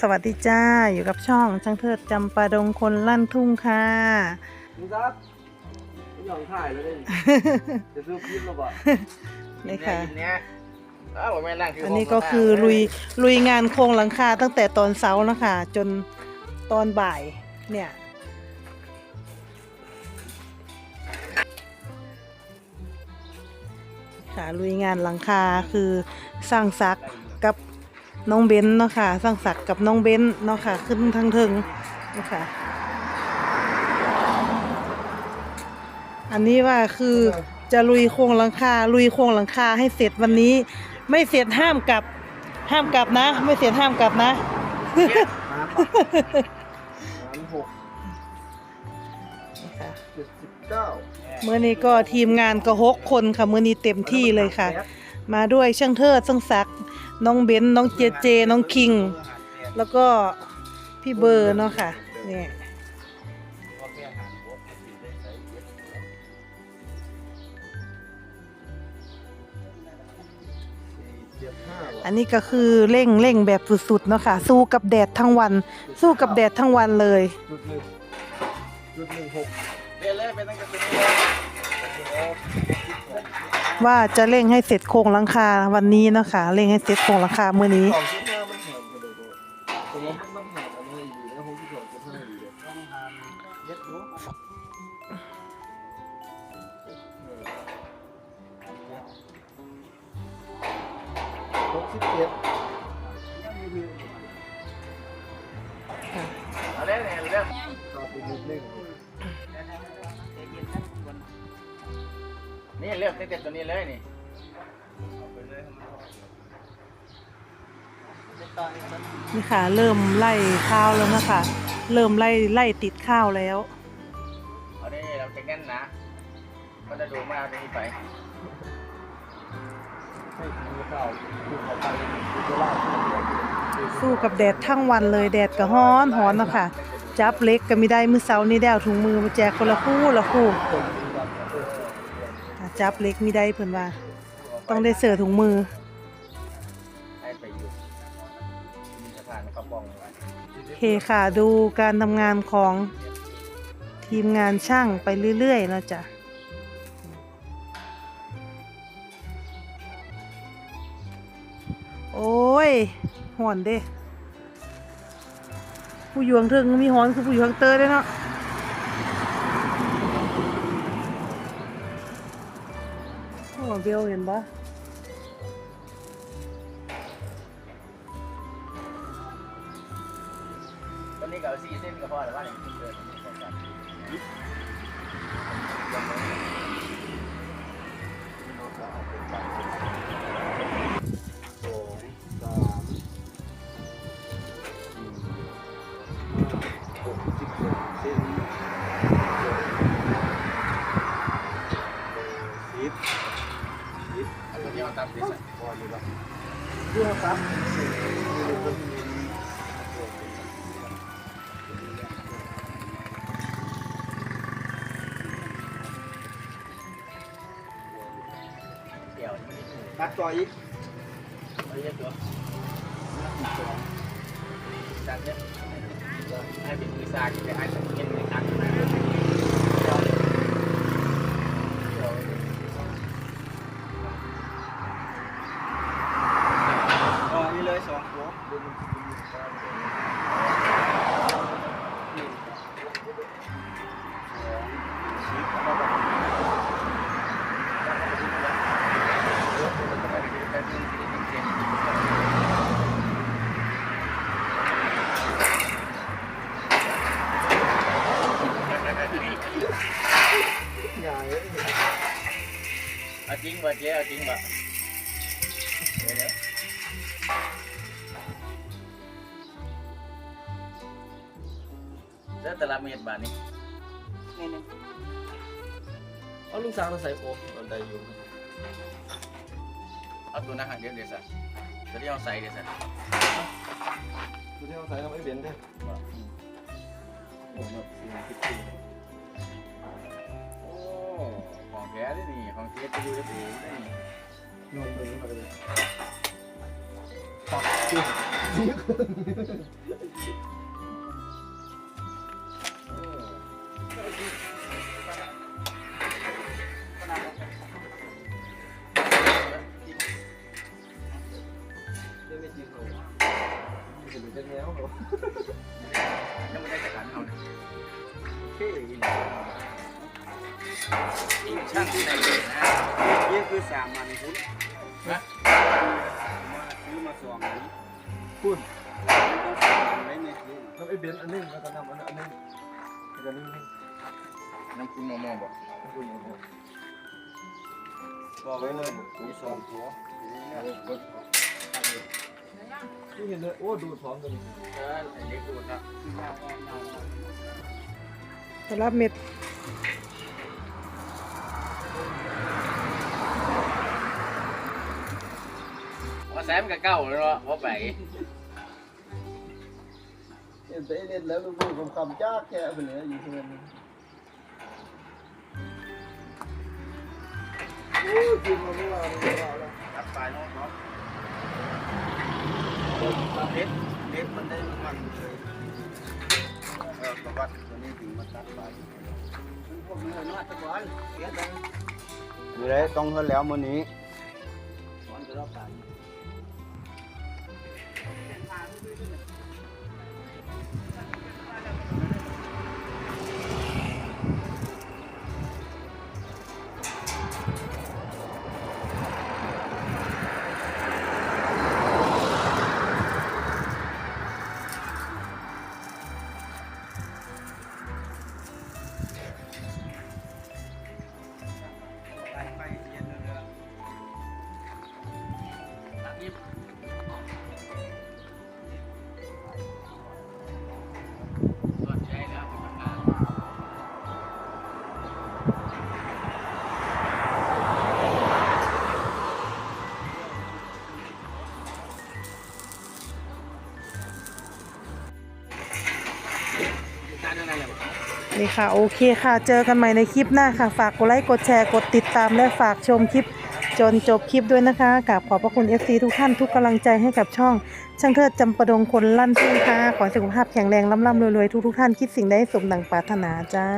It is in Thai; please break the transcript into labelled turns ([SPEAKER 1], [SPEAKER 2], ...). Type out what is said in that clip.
[SPEAKER 1] สวัสดีจ้าอยู่กับช่องช่างเทิดจำปาดงคนลั่นทุ่งค่ะ
[SPEAKER 2] มึงครับไม่ยอมถ่ายเลยดิจะซื้อคลิปหรอเปล่า
[SPEAKER 1] นี่ค่ะ
[SPEAKER 3] กินเนี้ยอ้าวผมไม่นั่ง
[SPEAKER 1] อันนี้ก็คือลุยลุยงานโครงหลังคาตั้งแต่ตอนเช้านะคะ จนตอนบ่ายเนี่ยค่ะลุยงานหลังคาคือสร้างซักกับ น้องเบนเนาะค่ะสร้างสักกับน้องเบนเนาะค่ะ ขึ้นทางเทิงเนาะค่ะ อันนี้ว่าคือจะลุยโครงหลังคา ลุยโครงหลังคาให้เสร็จวันนี้ ไม่เสร็จห้ามกลับ ห้ามกลับนะ ไม่เสร็จห้ามกลับนะ
[SPEAKER 2] น้ำน้ำหกเจ็ดสิบเก้า
[SPEAKER 1] เมื่อนี้ก็ทีมงานก็หกคนค่ะเมื่อนี้เต็มที่เลยค่ะ มาด้วยช่างเทิดช่างศักดิ์ น้องเบนน้องเจเจ น้องคิง แล้วก็พี่เบอร์เนาะค่ะเนี่ยอันนี้ก็คือเร่งเร่งแบบสุดๆเนาะค่ะ สู้กับแดดทั้งวัน สู้กับแดดทั้งวันเลย
[SPEAKER 2] จุดหนึ่งจุดหนึ่งหก
[SPEAKER 3] เรียนเลยไปตั้งแต่ตัวนี้เลย
[SPEAKER 1] ว่าจะเร่งให้เสร็จโครงหลังคาวันนี้เนาะค่ะเร่งให้เสร็จโครงหลังคาเมื่อนี้
[SPEAKER 2] สองชิ้นหน้ามันแหงกันเลยด้วยแต่ว่ามันแหงอันนี้อยู่แล้วผมที่สองจะให้อยู่เลย
[SPEAKER 3] ต้องทานเย็ดรู้
[SPEAKER 2] หกสิบเจ็ด
[SPEAKER 3] เอาเล่นเนี่ยเรื่อง
[SPEAKER 2] ต่อไปนิดนึง
[SPEAKER 3] นี่เลือกตั้งแต่ตัวนี้เลยนี่
[SPEAKER 1] นี่ค่ะ เริ่มไล่ข้าวแล้วนะคะ เริ่มไล่ไล่ติดข้าวแล้ว
[SPEAKER 3] เอานี่เราจะงั้นนะมันจะดูมาเอาตรงนี้ไป
[SPEAKER 2] ให้มีข้าวดูเขาไปดูเวลา
[SPEAKER 1] สู้กับแดดทั้งวันเลยแดดก็ฮ้อนฮ้อนเนาะคะจับเล็กก็ไม่ได้มือเสาร์นี่ได้เอาถุงมือมาแจกคนละคู่ละคู่
[SPEAKER 2] คนดูแบบเออ
[SPEAKER 1] อะ จับเล็กไม่ได้เพิ่นว่า ต้องได้เสือถุงมือ
[SPEAKER 3] ให้ไปอยู่มีสถานเขาป้องไว้
[SPEAKER 1] โอเคค่ะดูการทำงานของทีมงานช่างไปเรื่อยๆนะจ๊ะโอ้ยหอนเด้ผู้อยู่ข้างเทิงมีหอนคือผู้อยู่ข้างเตอได้เนาะ โอ้เบลเห็นปะ
[SPEAKER 3] ตอนนี้ก็สี่เส้นก็พอแล้วว่าเนี่
[SPEAKER 2] ย เพื่อครับ
[SPEAKER 3] เดี่ยวนี่
[SPEAKER 2] นัดต่ออีก
[SPEAKER 3] เอาเยอะตัวจัดเนี่ยให้เป็นมือซากินไปให้สังเกตในตักนะ
[SPEAKER 2] ต่ออีกเลยสองหัว ใหญ่
[SPEAKER 3] เอาจริงบ่เจ๊เอาจริงบ่เดี๋ยวเดี๋ยวเด้อแต่ละเม็ดบาทนี่
[SPEAKER 2] เอาลูกสาวเราใส่โอ๊ตอนใดอยู่
[SPEAKER 3] เอาตัวหนักหักเดี๋ยวเดี๋ยวซะตัวที่เอาใส่เดี๋ยวซะ
[SPEAKER 2] ดูที่เราใส่เราไม่เบนได้ แท้
[SPEAKER 3] ด้นี่ของเจ๊จะดูได้ดีนี่
[SPEAKER 2] นอนตัวนี้มาเลยปักจุดเรื่องไม่จริงเขาจะเป็นแนวเขา
[SPEAKER 3] ยังไม่ได้จัดการเอานะเท่อีกนี่ ช่างที่ไหนเลยนะ
[SPEAKER 4] นี่คือสามมันคุณ
[SPEAKER 3] นะ
[SPEAKER 4] มาซื้อมาสองนี้
[SPEAKER 2] พูด
[SPEAKER 4] ต้องสามไว้ในคืน
[SPEAKER 2] น้ำไอ้เบนอันนึงแล้วก็น้ำอันอันนึงแล้วก็นึงนึง
[SPEAKER 3] น้ำคุณมองมองบอก
[SPEAKER 2] พูดอย่างนี้
[SPEAKER 4] บอกไว้เลยมีสองตัว
[SPEAKER 2] ที่เห็นเลยโอ้ดูดพร้อมกัน
[SPEAKER 3] เออเล็กดูนะ
[SPEAKER 1] สำหรับเม็ด
[SPEAKER 3] ว่าแซมกับเก้าแล้วเนาะว่าไป
[SPEAKER 2] เห็นไปเล่นแล้วลูกผมคำจ้าแค่ไปเลยอยู่ที่นั่นกินมาเมื่อวานเมื่อวานแล้ว
[SPEAKER 4] ตัดปลายน้องเนาะเล็ดเล็ดมันได้มันเลยเออประวัติตัวนี้ถึงมาตัดปลายพวกมันน อดตะกอนเสียดังอยู่เลยต้องเฮิรแล้วมื้อนี้ นี่
[SPEAKER 1] ค่ะ โอเคค่ะ เจอกันใหม่ในคลิปหน้าค่ะ ฝากกดไลค์ กดแชร์ กดติดตาม และฝากชมคลิปจนจบคลิปด้วยนะคะกับขอบพระคุณ FC ทุกท่านทุกกำลังใจให้กับช่อง ช่างเทิดจำประดงคนลั่นทุ่งค่ะ ขอสุขภาพแข็งแรงล่ำๆรวยๆทุกๆท่านคิดสิ่งใดให้สมดังปรารถนาจ้า